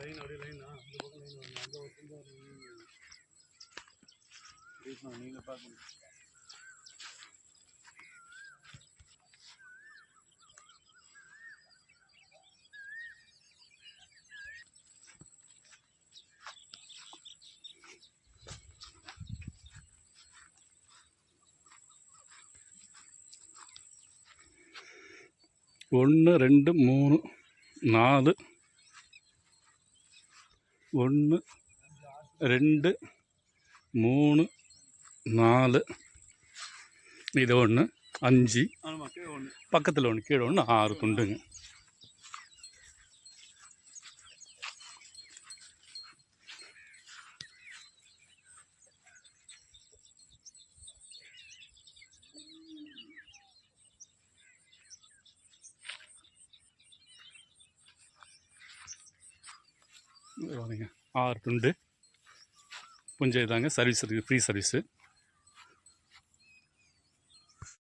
Line அப்படியே லைனா இந்த பக்கம் லைன் வரணும். அந்த துண்டு வரணும் நீங்கள் பார்க்கணும் ஒன்று ரெண்டு மூணு நாலு. ஒன்று ரெண்டு மூணு நாலு. இது ஒன்று அஞ்சு. பக்கத்தில் ஒன்று கீழே ஒன்று ஆறு துண்டுங்க. இது பாருங்க. ஆறு துண்டு புஞ்சை தாங்க சர்வீஸ் இருக்குது ஃப்ரீ சர்வீஸு